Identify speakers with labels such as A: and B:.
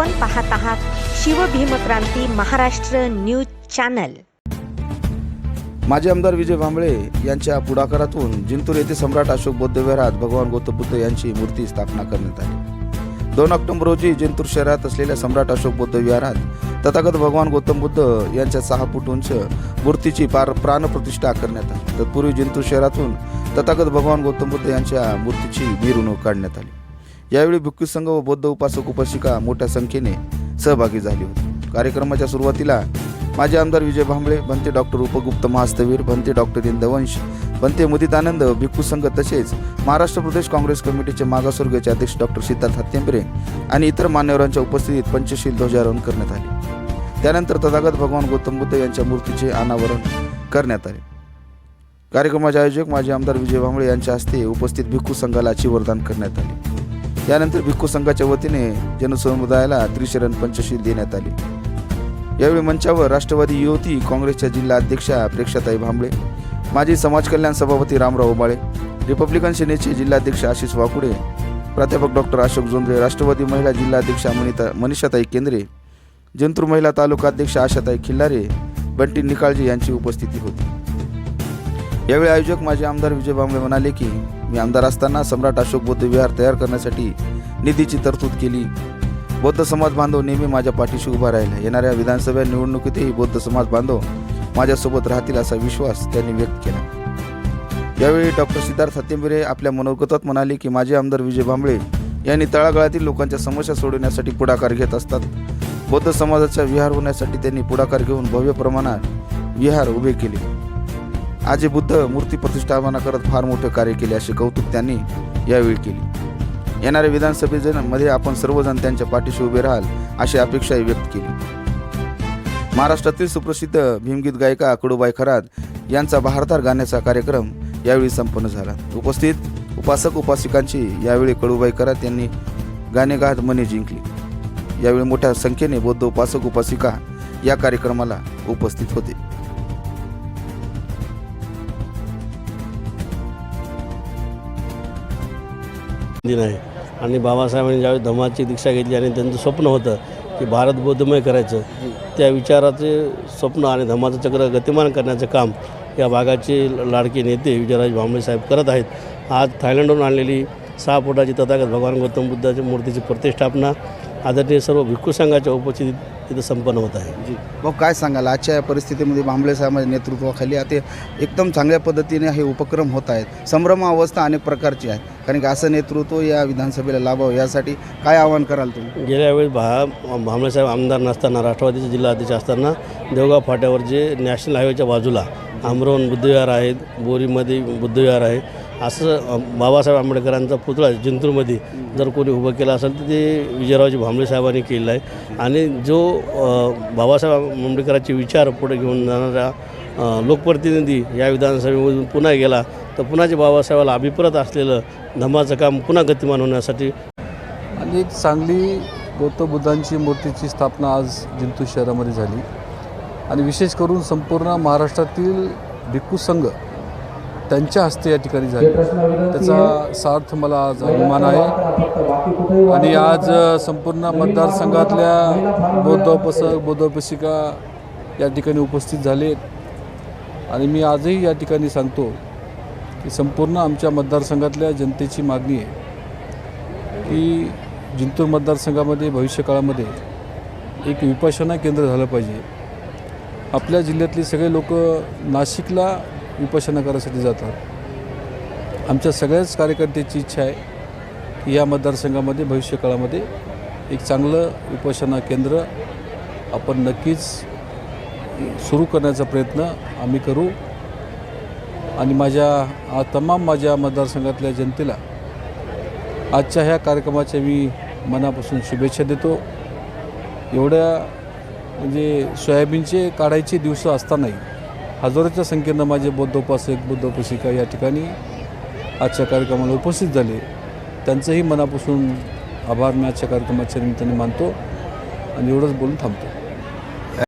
A: आपण पाहत आहात शिवभीमक्रांती महाराष्ट्र न्यूज चॅनल.
B: माजी आमदार विजय भांबळे यांच्या पुढाकारातून जिंतूर येथे सम्राट अशोक बौद्ध विहारात भगवान गौतम बुद्ध यांची मूर्ती स्थापना करण्यात आली. दोन ऑक्टोबर रोजी जिंतूर शहरात असलेल्या सम्राट अशोक बौद्ध विहारात तथागत भगवान गौतम बुद्ध यांच्या सहा फूट उंच मूर्तीची पार प्राणप्रतिष्ठा करण्यात आली. तत्पूर्वी जिंतूर शहरातून तथागत भगवान गौतम बुद्ध यांच्या मूर्तीची मिरवणूक काढण्यात आली. यावेळी भिक्खू संघ व बौद्ध उपासक उपासिका मोठ्या संख्येने सहभागी झाली होती. कार्यक्रमाच्या सुरुवातीला माजी आमदार विजय भांबळे भंते डॉक्टर उपगुप्त महास्तवीर भंते डॉक्टर इंदवंश भंते मुदितानंद भिक्खू संघ तसेच महाराष्ट्र प्रदेश काँग्रेस कमिटीचे मागासवर्गीयचे अध्यक्ष डॉक्टर सिद्धार्थ हत्यंबरे आणि इतर मान्यवरांच्या उपस्थितीत पंचशील ध्वजारोहण करण्यात आले. त्यानंतर तथागत भगवान गौतम बुद्ध यांच्या मूर्तीचे अनावरण करण्यात आले. कार्यक्रमाचे आयोजक माजी आमदार विजय भांबळे यांच्या हस्ते उपस्थित भिक्खू संघाला चिवरदान करण्यात आले. त्यानंतर भिक्खू संघाच्या वतीने जनसमुदायाला त्रिशरण पंचशील देण्यात आली. यावेळी मंचावर राष्ट्रवादी युवती काँग्रेसच्या जिल्हा अध्यक्षा प्रेक्षाताई भांबळे माजी समाज कल्याण सभापती रामराव उबाळे रिपब्लिकन सेनेचे जिल्हाध्यक्ष आशिष वाकुडे प्राध्यापक डॉक्टर अशोक जोंधळे राष्ट्रवादी महिला जिल्हाध्यक्षा मनिता मनीषाताई केंद्रे जंतूर महिला तालुका अध्यक्ष आशाताई खिल्लारे बंटी निकाळजे यांची उपस्थिती होती. यावेळी आयोजक माजी आमदार विजय बांबळे म्हणाले की मी आमदार असताना सम्राट अशोक बौद्ध विहार तयार करण्यासाठी निधीची तरतूद केली. बौद्ध समाज बांधव नेहमी माझ्या पाठीशी उभा राहिला. येणाऱ्या विधानसभा निवडणुकीतही बौद्ध समाज बांधव माझ्यासोबत राहतील असा विश्वास त्यांनी व्यक्त केला. यावेळी डॉक्टर सिद्धार्थ हत्तेंबरे आपल्या मनोगतात म्हणाले की माजी आमदार विजय भांबळे यांनी तळागाळातील लोकांच्या समस्या सोडवण्यासाठी पुढाकार घेत असतात. बौद्ध समाजाचा विहार होण्यासाठी त्यांनी पुढाकार घेऊन भव्य प्रमाणात विहार उभे केले. आजी बुद्ध मूर्ती प्रतिष्ठापना करत फार मोठे कार्य केले असे कौतुक त्यांनी यावेळी केले. येणाऱ्या विधानसभेमध्ये आपण सर्वजण त्यांच्या पाठीशी उभे राहाल अशी अपेक्षाही व्यक्त केली. महाराष्ट्रातील सुप्रसिद्ध भीमगीत गायिका कडूबाई खरात यांचा बहारदार गाण्याचा कार्यक्रम यावेळी संपन्न झाला. उपस्थित उपासक उपासिकांची यावेळी कडूबाई खरात यांनी गाणे गात मने जिंकली. यावेळी मोठ्या संख्येने बौद्ध उपासक उपासिका या कार्यक्रमाला उपस्थित होते.
C: दिन आहे आणि बाबासाहेबांनी ज्यावेळी धमाची दीक्षा घेतली आणि त्यांचं स्वप्न होतं की भारत बौद्धमय करायचं त्या विचाराचे स्वप्न आणि धमाचं चक्र गतिमान करण्याचं काम या भागाचे लाडके नेते विजयराज भांबळे साहेब करत आहेत. आज थायलंडहून आणलेली सहा फुटाची तथागत भगवान गौतम बुद्धाच्या मूर्तीची प्रतिष्ठापना आदरणीय सर्व भिक्खू संघाच्या उपस्थितीत तिथं संपन्न होत आहे.
B: जी. मग काय सांगाल? आजच्या या परिस्थितीमध्ये भांबळे साहेबांच्या नेतृत्वाखाली आता एकदम चांगल्या पद्धतीने हे उपक्रम होत आहेत. संभ्रम अवस्था अनेक प्रकारची आहे कारण की असं नेतृत्व या विधानसभेला लाभावं यासाठी काय आवाहन कराल तुम्ही?
C: गेल्या वेळी भा भामरेसाहेब आमदार नसताना राष्ट्रवादीचे जिल्हाध्यक्ष असताना देवगाव फाट्यावर जे नॅशनल हायवेच्या बाजूला आमरोन बुद्धविहार आहेत बोरीमध्ये बुद्धविहार आहे असं बाबासाहेब आंबेडकरांचा पुतळा जिंतूरमध्ये जर कोणी उभं केला असेल तर ते विजयरावजी भांबळे साहेबांनी केलेलं आहे. आणि जो बाबासाहेब आंबेडकरांचे विचार पुढे घेऊन जाणारा लोकप्रतिनिधी या विधानसभेमधून पुन्हा गेला तर पुन्हा जे बाबासाहेबाला अभिप्रत असलेलं धम्माचं काम पुन्हा गतिमान होण्यासाठी
D: आणि एक चांगली गौतम बुद्धांची मूर्तीची स्थापना आज जिंतूर शहरामध्ये झाली. आणि विशेष करून संपूर्ण महाराष्ट्रातील भिक्खू संघ त्यांच्या हस्ते या ठिकाणी झाले. त्याचा सार्थ मला आज अभिमान आहे. आणि आज संपूर्ण मतदारसंघातल्या बौद्ध उपसक बौद्ध उपासिका या ठिकाणी उपस्थित झाले आणि मी आजही या ठिकाणी सांगतो की संपूर्ण आमच्या मतदारसंघातल्या जनतेची मागणी आहे की जिंतूर मतदारसंघामध्ये भविष्यकाळामध्ये एक विपश्यना केंद्र झालं पाहिजे. आपल्या जिल्ह्यातले सगळे लोक नाशिकला विपश्यना करायसाठी जातात. आमच्या सगळ्याच कार्यकर्त्याची इच्छा आहे की या मतदारसंघामध्ये भविष्यकाळामध्ये एक चांगलं उपासना केंद्र आपण नक्कीच सुरू करण्याचा प्रयत्न आम्ही करू. आणि माझ्या तमाम माझ्या मतदारसंघातल्या जनतेला आजच्या ह्या कार्यक्रमाच्या मी मनापासून शुभेच्छा देतो. एवढ्या म्हणजे सोयाबीनचे काढायचे दिवस असतानाही हजारोच्या संख्येनं माझे बौद्ध उपासक बौद्ध उपासिका या ठिकाणी आजच्या कार्यक्रमाला उपस्थित झाले. त्यांचंही मनापासून आभार मी आजच्या कार्यक्रमाच्या निमित्ताने मानतो आणि एवढंच बोलून थांबतो.